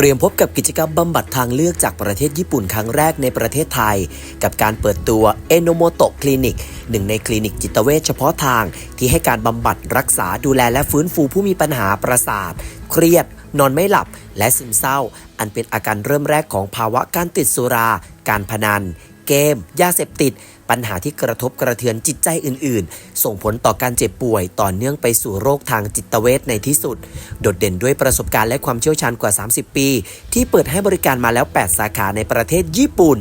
เตรียมพบกับกิจกรรมบำบัดทางเลือกจากประเทศญี่ปุ่นครั้งแรกในประเทศไทย กับการเปิดตัวเอโนโมโตคลินิกหนึ่งในคลินิกจิตเวชเฉพาะทาง ที่ให้การบำบัดรักษาดูแลและฟื้นฟูผู้มีปัญหาประสาท เครียด นอนไม่หลับ และซึมเศร้า อันเป็นอาการเริ่มแรกของภาวะการติดสุรา การพนัน เกม ยาเสพติด ปัญหาที่กระทบกระเทือนจิตใจอื่น ๆ ส่งผลต่อการเจ็บป่วย ต่อเนื่องไปสู่โรคทางจิตเวชในที่สุด โดดเด่นด้วยประสบการณ์และความเชี่ยวชาญกว่า 30 ปี ที่เปิดให้บริการมาแล้ว 8 สาขาในประเทศญี่ปุ่น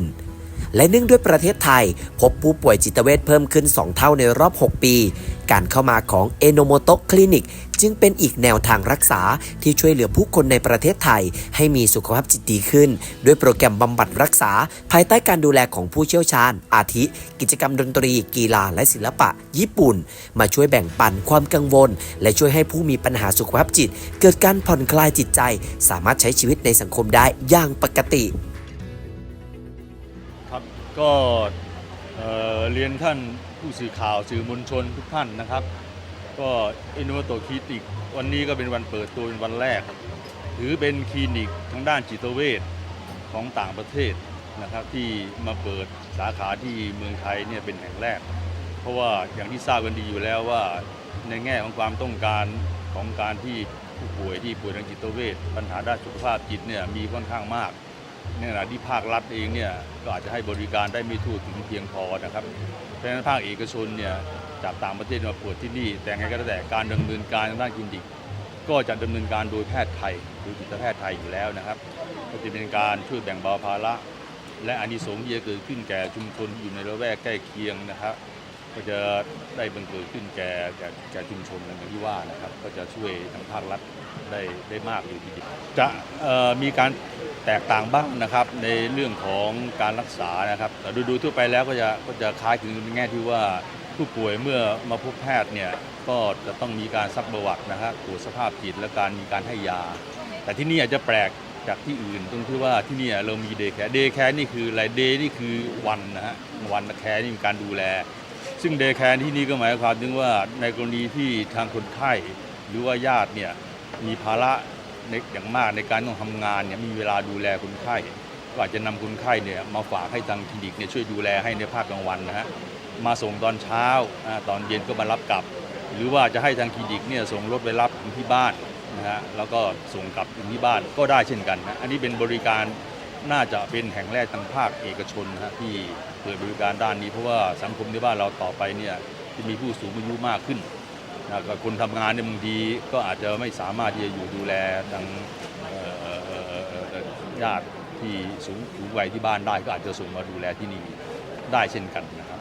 และเนื่องด้วยประเทศไทย พบผู้ป่วยจิตเวชเพิ่มขึ้น 2 เท่าในรอบ 6 ปี การเข้ามาของเอโนโมโตคลินิกจึงเป็นอีกแนวทางรักษาที่ช่วยเหลือผู้คนในประเทศไทย ให้มีสุขภาพจิตดีขึ้น ด้วยโปรแกรมบำบัดรักษา ภายใต้การดูแลของผู้เชี่ยวชาญ อาทิ กิจกรรมดนตรี กีฬาและศิลปะ ญี่ปุ่น มาช่วยแบ่งปันความกังวล และช่วยให้ผู้มีปัญหาสุขภาพจิต เกิดการผ่อนคลายจิตใจ สามารถใช้ชีวิตในสังคมได้อย่างปกติ ก็เอ่อเรียนท่านผู้สื่อข่าวสื่อมวลชนทุกท่านนะครับ ก็อินโนโตคลินิกวันนี้ก็เป็นวันเปิดตัวเป็นวันแรกถือเป็นคลินิกทางด้านจิตเวชของต่างประเทศนะครับที่มาเปิดสาขาที่เมืองไทยเนี่ยเป็นแห่งแรก เพราะว่าอย่างที่ทราบกันดีอยู่แล้วว่าในแง่ของความต้องการของการที่ผู้ป่วยที่ป่วยทางจิตเวชปัญหาด้านสุขภาพจิตเนี่ยมีค่อนข้างมาก ในขณะที่ภาครัฐเองเนี่ยก็อาจจะให้บริการได้ไม่ทั่วถึงเพียงพอนะครับเพราะฉะนั้นภาคเอกชนเนี่ยจากต่างประเทศมาเปิดที่นี่ แต่ไงก็แล้วแต่การดำเนินการทางด้านคลินิก ก็จะดำเนินการโดยแพทย์ไทยหรือจิตแพทย์ไทยอยู่แล้วนะครับก็จะเป็นการช่วยแบ่งเบาภาระและอานิสงส์ที่จะเกิดขึ้นแก่ชุมชนอยู่ในละแวกใกล้เคียงนะครับ ก็จะได้บังเกิดขึ้นแก่แก่แก่ชุมชนอย่างที่ว่านะครับ ก็จะช่วยทางภาครัฐได้ได้มากอยู่ทีเดียวจะมีการแตกต่างบ้างนะครับในเรื่องของการรักษานะครับแต่ดูดูทั่วไปแล้วก็จะก็จะคล้ายถึงในแง่ที่ว่าผู้ป่วยเมื่อมาพบแพทย์เนี่ยก็จะต้องมีการซักประวัตินะครับตรวจสภาพจิตและการมีการให้ยา แต่ที่นี่อาจจะแปลกจากที่อื่นตรงที่ว่าที่นี่เรามีเดย์แคร์เดย์แคร์นี่คืออะไรเดย์นี่คือวันนะฮะวันแคร์นี่มีการดูแล ซึ่งเดย์แคร์ที่นี่ก็หมายความถึงว่าในกรณีที่ทางคนไข้หรือว่าญาติเนี่ยมีภาระในอย่างมากในการต้องทำงานเนี่ยมีเวลาดูแลคนไข้ก็อาจจะนำคนไข้เนี่ยมาฝากให้ทางคลินิกเนี่ยช่วยดูแลให้ในภาคกลางวันนะฮะมาส่งตอนเช้าอ่าตอนเย็นก็มารับกลับ หรือว่าจะให้ทางคลินิกเนี่ยส่งรถไปรับถึงที่บ้านนะฮะแล้วก็ส่งกลับถึงที่บ้านก็ได้เช่นกันนะอันนี้เป็นบริการ น่าจะเป็นแห่งแรกทางภาคเอกชนนะฮะที่เปิดบริการด้านนี้เพราะว่าสังคมในบ้านเราต่อไปเนี่ยจะมีผู้สูงอายุมากขึ้นนะก็คนทำงานเนี่ยบางทีก็อาจจะไม่สามารถที่จะอยู่ดูแลทางญาติที่สูงสูงวัยที่บ้านได้ก็อาจจะส่งมาดูแลที่นี่ได้เช่นกันนะครับ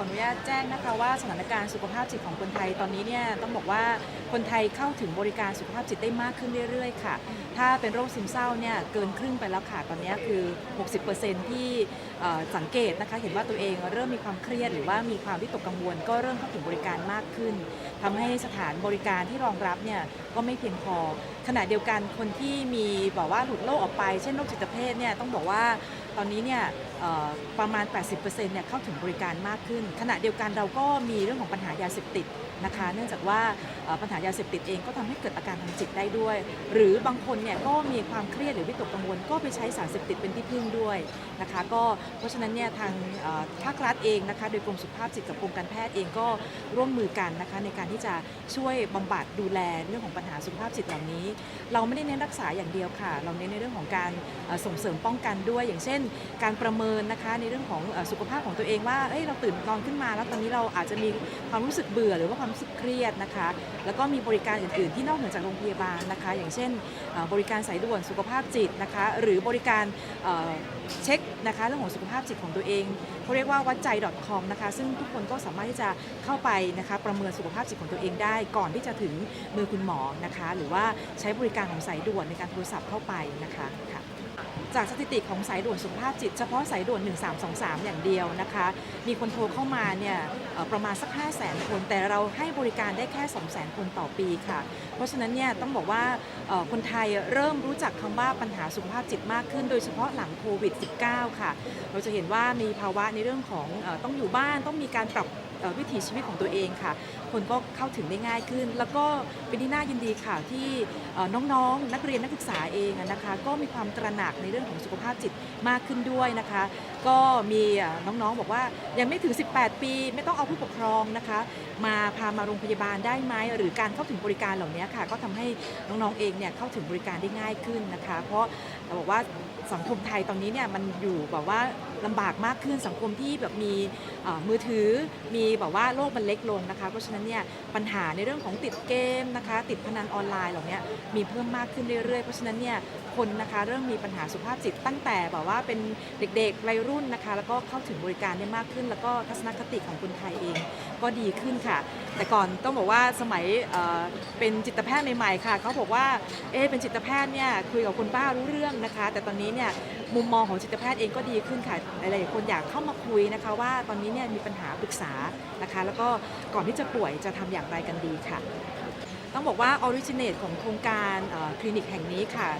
ออนุญาตแจ้งนะคะว่าสถานการณ์สุขภาพจิตของคนไทยตอนนี้เนี่ยต้องบอกว่าคนไทยเข้าถึงบริการสุขภาพจิตได้มากขึ้นเรื่อยๆ ค่ะ ถ้าเป็นโรคซึมเศร้าเนี่ยเกินครึ่งไปแล้วค่ะตอนนี้คือ 60%ที่สังเกตนะคะเห็นว่าตัวเองเริ่มมีความเครียดหรือว่ามีความวิตกกังวล ก็เริ่มเข้าถึงบริการมากขึ้นทำให้สถานบริการที่รองรับเนี่ยก็ไม่เพียงพอขณะเดียวกันคนที่มีบอกว่าหลุดโรคออกไป เช่นโรคจิตเภทเนี่ยต้องบอกว่าตอนนี้เนี่ย ประมาณ 80%เนี่ยเข้าถึงบริการมากขึ้น ขณะเดียวกันเราก็มีเรื่องของปัญหายาเสพติดนะคะ เนื่องจากว่าปัญหายาเสพติดเองก็ทำให้เกิดอาการทางจิตได้ด้วย หรือบางคนเนี่ยก็มีความเครียดหรือวิตกกังวล ก็ไปใช้สารเสพติดเป็นที่พึ่งด้วยนะคะ ก็เพราะฉะนั้นเนี่ยทางภาครัฐเองนะคะ โดยกรมสุขภาพจิตกับกรมการแพทย์เองก็ร่วมมือกันนะคะในการที่จะช่วยบำบัดดูแลเรื่องของปัญหาสุขภาพจิตเหล่านี้ เราไม่ได้เน้นรักษาอย่างเดียวค่ะ เราเน้นในเรื่องของการส่งเสริมป้องกันด้วย อย่างเช่น การประเมินนะคะ ในเรื่องของสุขภาพของตัวเองว่าเอ้ยเราตื่นนอนขึ้นมา แล้วตอนนี้เราอาจจะมีความรู้สึกเบื่อหรือว่าความรู้สึกเครียดนะคะ แล้วก็มีบริการอื่น ๆ ที่นอกเหนือจากโรงพยาบาลนะคะ อย่างเช่น บริการสายด่วนสุขภาพจิตนะคะ หรือบริการเช็คนะคะเรื่องของสุขภาพจิตของตัวเองเขาเรียกว่าวัดใจ .com นะคะ ซึ่งทุกคนก็สามารถที่จะเข้าไปนะคะ ประเมินสุขภาพจิตของตัวเองได้ ก่อนที่จะถึงมือคุณหมอนะคะ หรือว่าใช้บริการของสายด่วนในการโทรศัพท์เข้าไปนะคะค่ะ จากสถิติของสายด่วนสุขภาพจิต เฉพาะสายด่วน 1323 อย่างเดียวนะคะ มีคนโทรเข้ามาเนี่ยประมาณสัก 5 0 0 0 0 0 คน แต่เราให้บริการได้แค่ 2 0 0 0 0 0 คนต่อปีค่ะ เพราะฉะนั้นเนี่ยต้องบอกว่าคนไทยเริ่มรู้จักคำว่าปัญหาสุขภาพจิตมากขึ้น โดยเฉพาะหลังโควิด -19 ค่ะ เราจะเห็นว่ามีภาวะในเรื่องของต้องอยู่บ้านต้องมีการปรับวิถีชีวิตของตัวเองค่ะคนก็เข้าถึงได้ง่ายขึ้น แล้วก็เป็นที่น่ายินดีค่ะที่น้องๆ นักเรียนนักศึกษาเองนะคะก็มีความตระหนักในเรื่องของสุขภาพจิตมากขึ้นด้วยนะคะ ก็มีน้องๆบอกว่ายังไม่ถึง 18 ปี ไม่ต้องเอาผู้ปกครองนะคะ มาพามาโรงพยาบาลได้ไหมหรือการเข้าถึงบริการเหล่านี้ค่ะ ก็ทำให้น้องๆเองเนี่ยเข้าถึงบริการได้ง่ายขึ้นนะคะ เพราะเราบอกว่าสังคมไทยตอนนี้เนี่ยมันอยู่แบบว่าลำบากมากขึ้นสังคมที่แบบมีมือถือมีแบบว่าโลกมันเล็กลงนะคะเพราะฉะนั้นเนี่ยปัญหาในเรื่องของติดเกมนะคะ ติดพนันออนไลน์เหล่านี้มีเพิ่มมากขึ้นเรื่อยๆ เพราะฉะนั้นเนี่ยคนนะคะเริ่มมีปัญหาสุขภาพจิตตั้งแต่แบบว่าเป็นเด็กๆวัยรุ่นนะคะ แล้วก็เข้าถึงบริการได้มากขึ้น แล้วก็ทัศนคติของคนไทยเอง ก็ดีขึ้นค่ะ แต่ก่อนต้องบอกว่าสมัยเอ่อเป็นจิตแพทย์ใหม่ๆค่ะเขาบอกว่าเอ๊ะเป็นจิตแพทย์เนี่ยคุยกับคนบ้ารู้เรื่องนะคะ แต่ตอนนี้เนี่ยมุมมองของจิตแพทย์เองก็ดีขึ้นค่ะหลายๆคนอยากเข้ามาคุยนะคะ ว่าตอนนี้เนี่ยมีปัญหาปรึกษานะคะ แล้วก็ก่อนที่จะป่วยจะทำอย่างไรกันดีค่ะ ต้องบอกว่าออริจิน e ของโครงการคลินิกแห่งนี้ค่ะ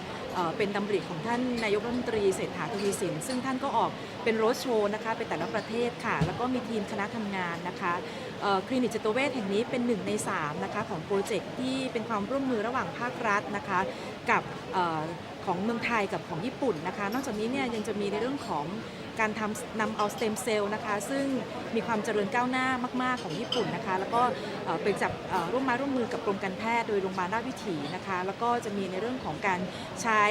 เป็นดำริของท่านนายกรัฐมนตรีเศรษฐาทวีสิน ซึ่งท่านก็ออกเป็นโรดโชว์นะคะไปแต่ละประเทศค่ะ แล้วก็มีทีมคณะทำงานนะคะคลินิกจิตเวชแห่งนี้เป็นหนึ่งใน3นะคะของโปรเจกต์ที่เป็นความร่วมมือระหว่างภาครัฐนะคะ กับของเมืองไทยกับของญี่ปุ่นนะคะ นอกจากนี้เนี่ยยังจะมีในเรื่องของ การทำนำเอาสเต็มเซลล์นะคะซึ่งมีความเจริญก้าวหน้ามาก ๆ ของญี่ปุ่นนะคะแล้วก็เอ่อไปจับร่วมมาร่วมมือกับกรมการแพทย์โดยโรงพยาบาลราชวิถีนะคะแล้วก็จะมีในเรื่องของการใช้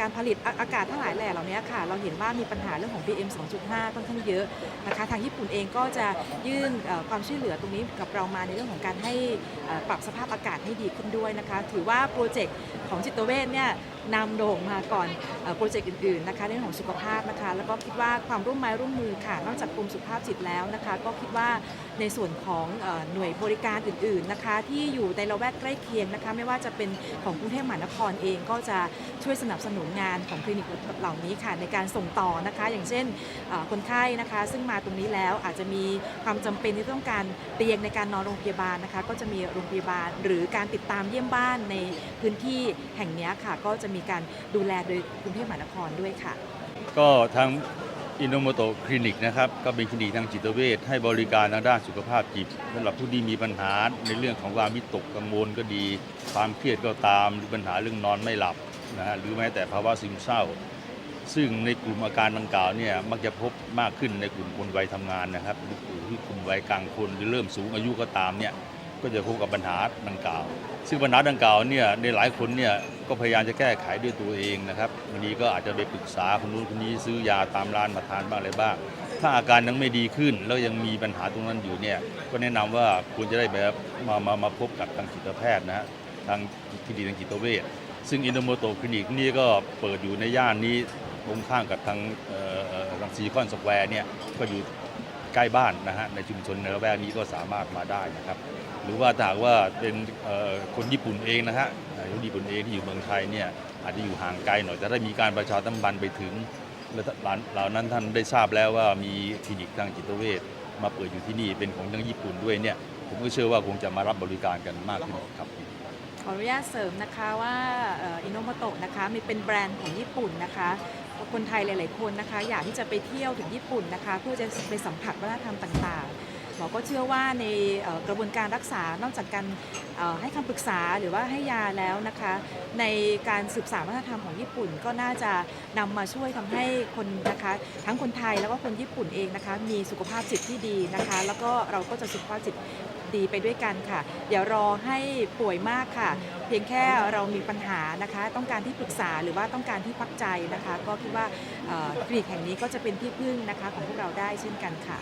การผลิตอากาศทั้งหลายแหล่เหล่านี้ค่ะเราเห็นว่ามีปัญหาเรื่องของ PM 2.5ค่อนข้างเยอะนะคะทางญี่ปุ่นเองก็จะยื่นความช่วยเหลือตรงนี้กับเรามาในเรื่องของการให้ปรับสภาพอากาศให้ดีขึ้นด้วยนะคะถือว่าโปรเจกต์ของจิตเวชเนี่ยนำโด่งมาก่อนโปรเจกต์อื่นๆนะคะเรื่องของสุขภาพนะคะแล้วก็คิดว่าความร่วมไม้ร่วมมือค่ะ นอกจากกรมสุขภาพจิตแล้วนะคะ ก็คิดว่าในส่วนของอหน่วยบริการอื่นๆนะคะ ที่อยู่ในละแวกใกล้เคียงนะคะ ไม่ว่าจะเป็นของกรุงเทพมหานครเองก็จะช่วยสนับสนุนงานของคลินิกเหล่านี้ค่ะในการส่งต่อนะคะ อย่างเช่นคนไข้นะคะ ซึ่งมาตรงนี้แล้วอาจจะมีความจำเป็นที่ต้องการเตียงในการนอนโรงพยาบาลนะคะ ก็จะมีโรงพยาบาล หรือการติดตามเยี่ยมบ้านในพื้นที่แห่งนี้ค่ะ ก็จะมีการดูแลโดยกรุงเทพมหานครด้วยค่ะ ก็ทาง อินโนโมโตคลินิกนะครับก็เป็นคลินิกทางจิตเวชให้บริการทางด้านสุขภาพจิตสำหรับผู้ที่มีปัญหาในเรื่องของความวิตกกังวลก็ดี ความเครียดก็ตามหรือปัญหาเรื่องนอนไม่หลับนะฮะหรือแม้แต่ภาวะซึมเศร้า ซึ่งในกลุ่มอาการดังกล่าวเนี่ยมักจะพบมากขึ้นในกลุ่มคนวัยทำงานนะครับหรือที่กลุ่มวัยกลางคนหรือเริ่มสูงอายุก็ตามเนี่ย ก็จะพบกับปัญหาดังกล่าว ซึ่งปัญหาดังกล่าวเนี่ยในหลายคนเนี่ยก็พยายามจะแก้ไขด้วยตัวเองนะครับบางทีก็อาจจะไปปรึกษาคนนู้นคนนี้ซื้อยาตามร้านมาทานบ้างอะไรบ้าง ถ้าอาการยังไม่ดีขึ้น แล้วยังมีปัญหาตรงนั้นอยู่เนี่ยก็แนะนำว่าควรจะได้แบบมามามาพบกับทางจิตแพทย์นะฮะทางคลินิกทางจิตเวชซึ่งอินโดโมโตคลินิกนี่ก็เปิดอยู่ในย่านนี้ตรงข้างกับทางเอ่อเอ่อทางซีคอนสแควร์เนี่ยก็อยู่ใกล้บ้านนะฮะในชุมชนในละแวกนี้ก็สามารถมาได้นะครับ หรือว่าถ้าหากว่าเป็นคนญี่ปุ่นเองนะฮะคนญี่ปุ่นเองที่อยู่เมืองไทยเนี่ยอาจจะอยู่ห่างไกลหน่อยแต่ได้มีการประชาสัมพันธ์ไปถึงและหลานเหล่านั้นท่านได้ทราบแล้วว่ามีคลินิกทางจิตเวชมาเปิดอยู่ที่นี่เป็นของทางญี่ปุ่นด้วยเนี่ยผมก็เชื่อว่าคงจะมารับบริการกันมากขึ้นครับขออนุญาตเสริมนะคะว่าอินโนโมโตะนะคะมีเป็นแบรนด์ของญี่ปุ่นนะคะคนไทยหลาย ๆ คนนะคะ อยากที่จะไปเที่ยวถึงญี่ปุ่นนะคะเพื่อจะไปสัมผัสวัฒนธรรมต่าง ๆ หมอก็เชื่อว่าในกระบวนการรักษานอกจากการให้คำปรึกษาหรือว่าให้ยาแล้วนะคะ ในการสืบสานวัฒนธรรมของญี่ปุ่นก็น่าจะนำมาช่วยทำให้คนนะคะ ทั้งคนไทยแล้วก็คนญี่ปุ่นเองนะคะ มีสุขภาพจิตที่ดีนะคะ แล้วก็เราก็จะสุขภาพจิตดีไปด้วยกันค่ะ เดี๋ยวรอให้ป่วยมากค่ะ เพียงแค่เรามีปัญหานะคะ ต้องการที่ปรึกษาหรือว่าต้องการที่พักใจนะคะ ก็คิดว่าเอ่อคลินิกแห่งนี้ก็จะเป็นที่พึ่งนะคะของพวกเราได้เช่นกันค่ะ